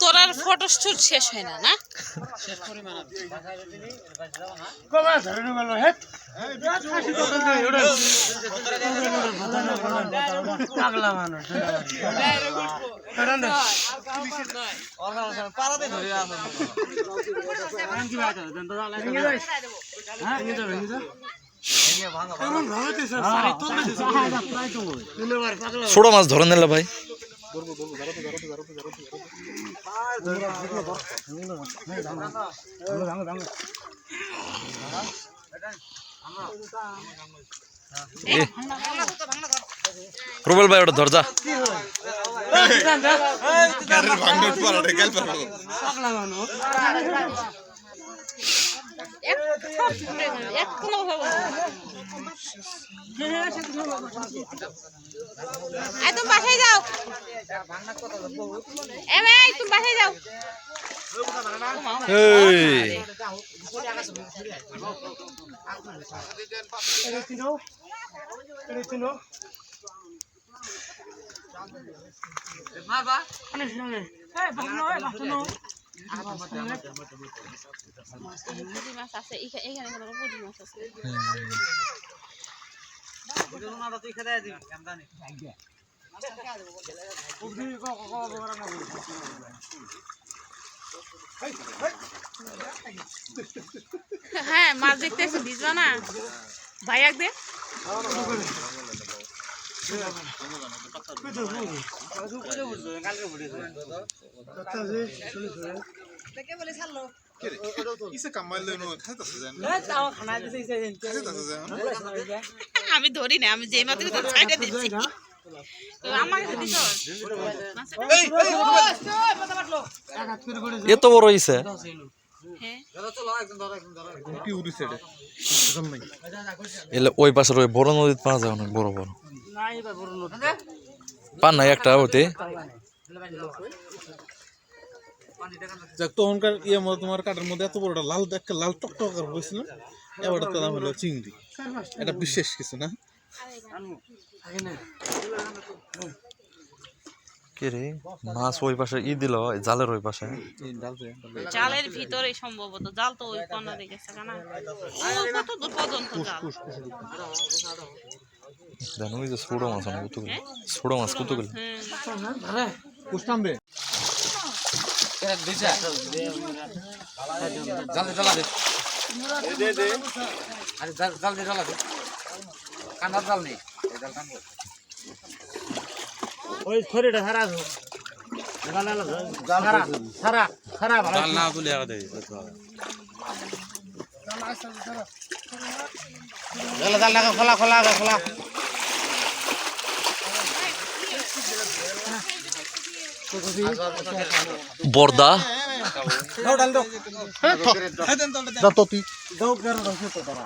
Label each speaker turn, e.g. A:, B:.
A: তোর আর photo shoot শেষ হয় না না?
B: ছোট মাছ ধরে নিলে ভাই। এ, রুবেল ভাই ওটা ধর যা।
A: এক কোনো ভাবে এই তুমি বাসায় যাও। এ ভাই তুমি বাসায় যাও।
B: এই।
A: পুঁটি মাছ আছে এইখা- এইখানে পুঁটি মাছ আছে হ্যাঁ মাছ দেখতে এসে ভিজবা না ভাইয়াক দে আমি ধরি না আমি যে মাত্র তো ছাইড়ে দিচ্ছি
B: এত বড়
A: হ্যাঁ
C: রে
B: এলে ওই পাশের ওই বড় নদীতে পাওয়া যায় অনেক বড় বড়। পান নাই একটা ওতে
C: যাক তখনকার ইয়ে মধ্যে তোমার কাটার মধ্যে এত বড়টা লাল একটা লাল টকটক আর হয়েছিল এবার তার নাম হলো চিংড়ি। এটা বিশেষ কিছু না।
B: কে রে? মাছ ওই পাশে ই দিল জালের ওই পাশে।
A: জালের ভিতরে সম্ভবত জাল তো ওই কর্না দেখেছে না ও কত দূর পর্যন্ত জাল?
B: জানো ওই যে ছোট মাছ অনেক কতগুলো ছোট মাছ কতগুলো
A: হ্যাঁ
C: পুষ্টাম রে
D: ওই খড়িটা সারা সারা সারা ভালো। জাল জাল লাগা খোলা খোলা খোলা।
B: বর্দা।
C: যা তো তুই
D: দাও কেন দাও তো তারা